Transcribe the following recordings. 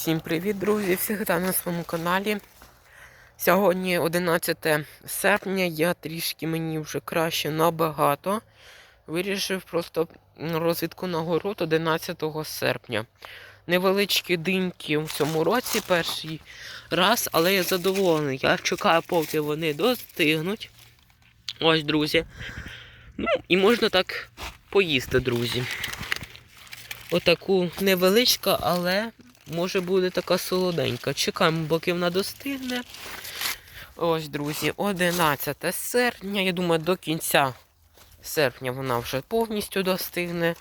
Всім привіт, друзі! Всіх на своєму каналі. Сьогодні 11 серпня, я трішки мені вже краще набагато. Вирішив просто розвідку на город 11 серпня. Невеличкі диньки в цьому році перший раз, але я задоволений. Я чекаю, поки вони достигнуть. Ось, друзі. Ну, і можна так поїсти, друзі. Отаку невеличка, але може буде така солоденька. Чекаємо, поки вона достигне. Ось, друзі, 11 серпня. Я думаю, до кінця серпня вона вже повністю достигне.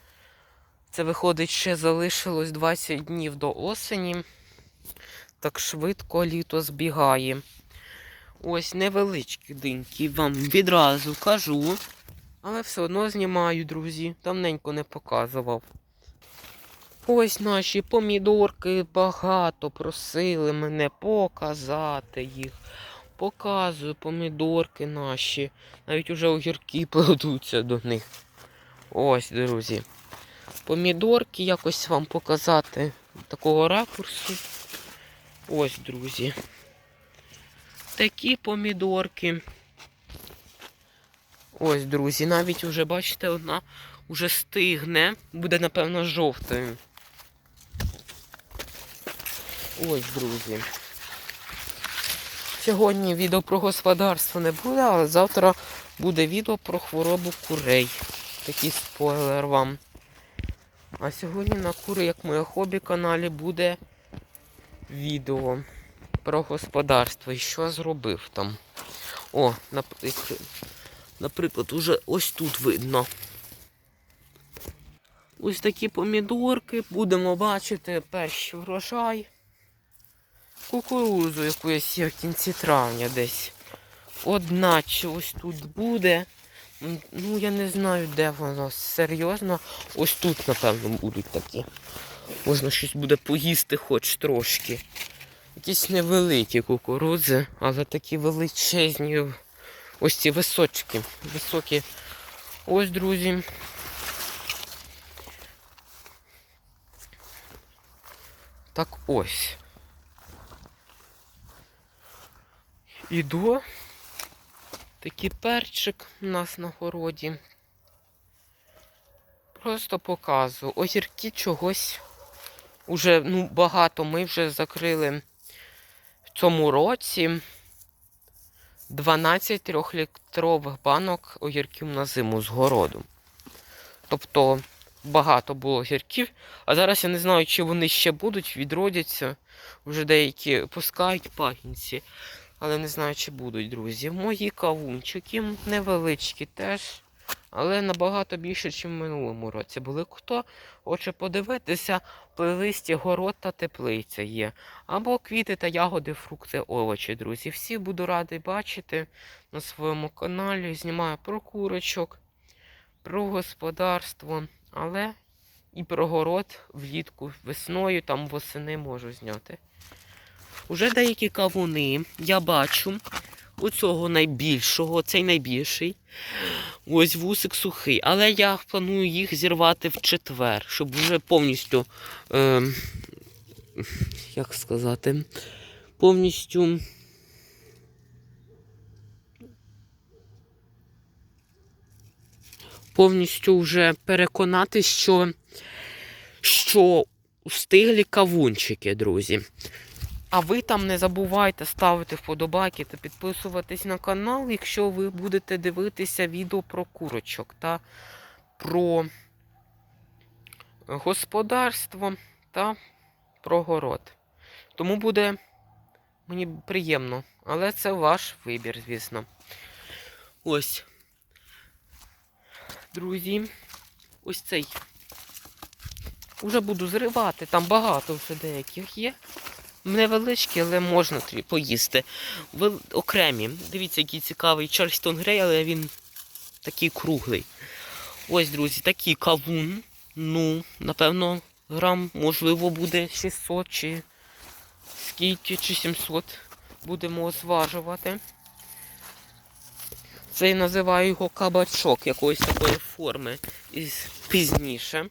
Це виходить, ще залишилось 20 днів до осені. Так швидко літо збігає. Ось невеличкі диньки вам відразу кажу. Але все одно знімаю, друзі. Давненько не показував. Ось наші помідорки багато просили мене показати їх. Показую помідорки наші. Навіть уже огірки плодуться до них. Ось, друзі. Помідорки якось вам показати такого ракурсу. Ось, друзі. Такі помідорки. Ось, друзі, навіть вже, бачите, одна вже стигне. Буде, напевно, жовтою. Ось, друзі. Сьогодні відео про господарство не буде, але завтра буде відео про хворобу курей. Такий спойлер вам. А сьогодні на кури, як моє хобі каналі, буде відео про господарство і що зробив там. О, наприклад, уже ось тут видно. Ось такі помідорки. Будемо бачити перший врожай. Кукурузу, яку я сів в кінці травня десь. Одна чи ось тут буде. Ну, я не знаю, де воно. Серйозно. Ось тут, напевно, будуть такі. Можна щось буде поїсти хоч трошки. Якісь невеликі кукурудзи, але такі величезні. Ось ці височки. Високі. Ось, друзі. Так ось. Іду. Такий перчик у нас на городі. Просто показую. Огірки чогось уже ну, багато. Ми вже закрили в цьому році 12 трьохлітрових банок огірків на зиму з городу. Тобто багато було огірків. А зараз я не знаю, чи вони ще будуть, відродяться. Вже деякі пускають пагінці. Але не знаю, чи будуть, друзі. Мої кавунчики невеличкі теж. Але набагато більше, ніж в минулому році. Були хто хоче подивитися, в плейлисті город та теплиця є. Або квіти та ягоди, фрукти, овочі, друзі. Всі буду радий бачити на своєму каналі. Знімаю про курочок, про господарство, але і про город влітку, весною, там восени можу зняти. Уже деякі кавуни я бачу. У цього найбільшого, цей найбільший. Ось вусик сухий. Але я планую їх зірвати в четвер, щоб вже повністю, е, як сказати, повністю. Повністю вже переконати, що, що встиглі кавунчики, друзі. А ви там не забувайте ставити вподобайки та підписуватись на канал, якщо ви будете дивитися відео про курочок та про господарство та про город. Тому буде мені приємно, але це ваш вибір, звісно. Ось. Друзі, ось цей. Уже буду зривати, там багато вже деяких є. Невеличкі, але можна трі- поїсти. Ви окремі. Дивіться, який цікавий Чарльстон Грей, але він такий круглий. Ось, друзі, такий кавун. Ну, напевно, грам, можливо, буде 600 чи скільки, чи 700 будемо зважувати. Це я називаю його кабачок якоїсь такої форми із пізніше.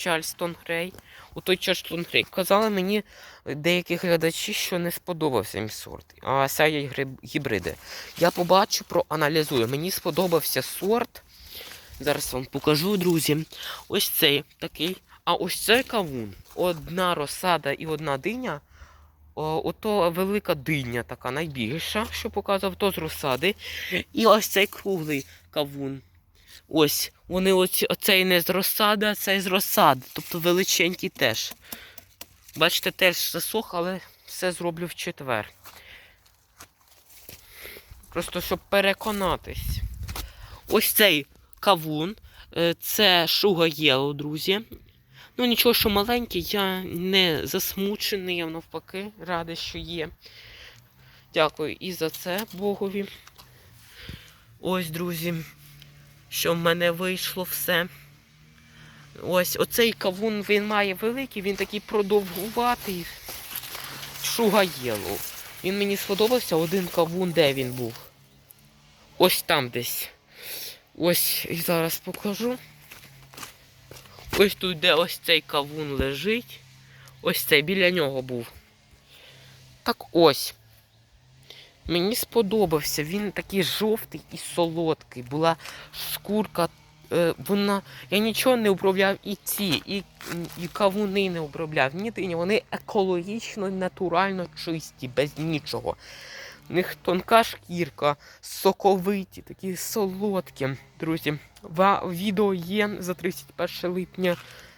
Чарльстон Грей. У той Чарльстон Грей. Казали мені деякі глядачі, що не сподобався їм сорт. А гриб- гібриди. Я побачу, проаналізую. Мені сподобався сорт. Зараз вам покажу, друзі. Ось цей такий. А ось цей кавун. Одна розсада і одна диня. О, ото велика диня така найбільша, що показав, то з розсади. І ось цей круглий кавун. Ось, вони ось, оцей не з розсади, а цей з розсади. Тобто величенький теж. Бачите, теж засох, але все зроблю в четвер. Просто щоб переконатись. Ось цей кавун. е, Це Sugar Yellow, друзі. Ну, нічого, що маленький, я не засмучений, я навпаки, радий, що є. Дякую і за це Богові. Ось, друзі, що в мене вийшло все. Ось оцей кавун він має великий, він такий продовгуватий. Шуга Єлоу. Він мені сподобався один кавун, де він був. Ось там десь. Ось і зараз покажу. Ось тут, де ось цей кавун лежить. Ось цей біля нього був. Так ось. Мені сподобався. Він такий жовтий і солодкий. Була шкурка. Е, вона. Я нічого не обробляв і ці, і, і кавуни не обробляв. Ні. Вони екологічно, натурально чисті, без нічого. У них тонка шкірка, соковиті, такі солодкі. Друзі, відео є за 31 липня.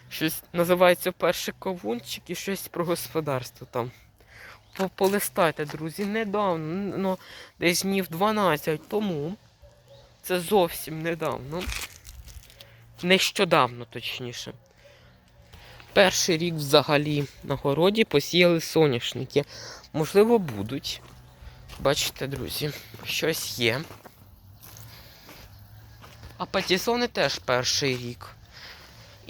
Щось називається перший кавунчик і щось про господарство там. По- Полистайте, друзі, недавно, ну, десь днів 12 тому. Це зовсім недавно. Нещодавно, точніше. Перший рік взагалі на городі посіяли соняшники. Можливо, будуть. Бачите, друзі, щось є. А патісони теж перший рік.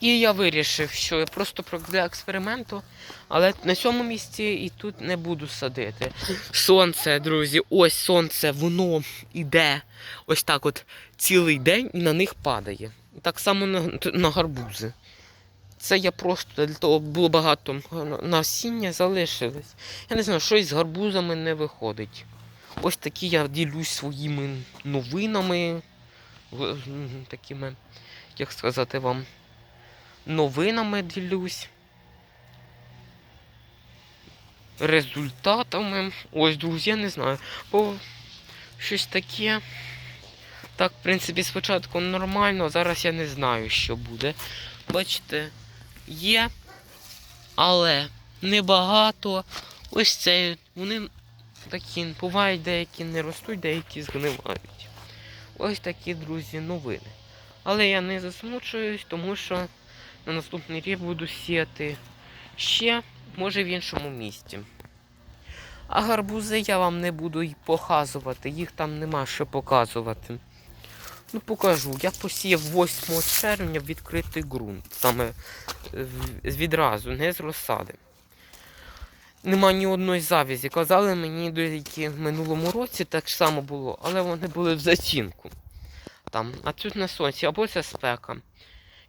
І я вирішив, що я просто про- для експерименту, але на цьому місці і тут не буду садити. Сонце, друзі, ось сонце, воно іде ось так от цілий день і на них падає. Так само на, на гарбузи. Це я просто для того було багато насіння залишилось. Я не знаю, щось з гарбузами не виходить. Ось такі я ділюсь своїми новинами, такими, як сказати вам, новинами ділюсь. Результатами. Ось, друзі, я не знаю. Бо щось таке. Так, в принципі, спочатку нормально, зараз я не знаю, що буде. Бачите, є, але небагато. Ось це. Вони такі бувають, деякі не ростуть, деякі згнивають. Ось такі, друзі, новини. Але я не засмучуюсь, тому що на наступний рік буду сіяти ще, може в іншому місці. А гарбузи я вам не буду й показувати, їх там нема що показувати. Ну покажу. Я посіяв 8 червня відкритий ґрунт. Саме е, відразу, не з розсади. Нема ні одної завязі. Казали мені деякі в минулому році так само було, але вони були в зацінку. Там, а тут на сонці, або це спека.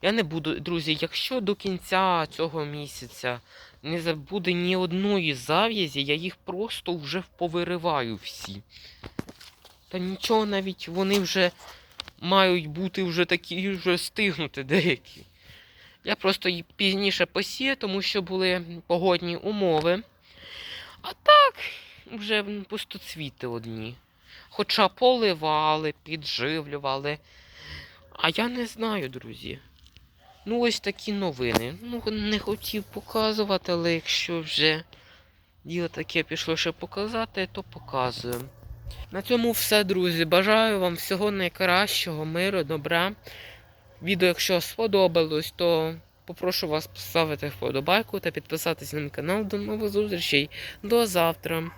Я не буду, друзі, якщо до кінця цього місяця не забуде ні одної зав'язі, я їх просто вже повириваю всі. Та нічого навіть вони вже мають бути вже такі вже стигнути деякі. Я просто пізніше посію, тому що були погодні умови. А так, вже пустоцвіти одні. Хоча поливали, підживлювали. А я не знаю, друзі. Ну, ось такі новини. Ну, не хотів показувати, але якщо вже діло таке пішло ще показати, то показую. На цьому все, друзі. Бажаю вам всього найкращого, миру, добра. Відео, якщо сподобалось, то попрошу вас поставити вподобайку та підписатися на мій канал. До нових зустрічей. До завтра.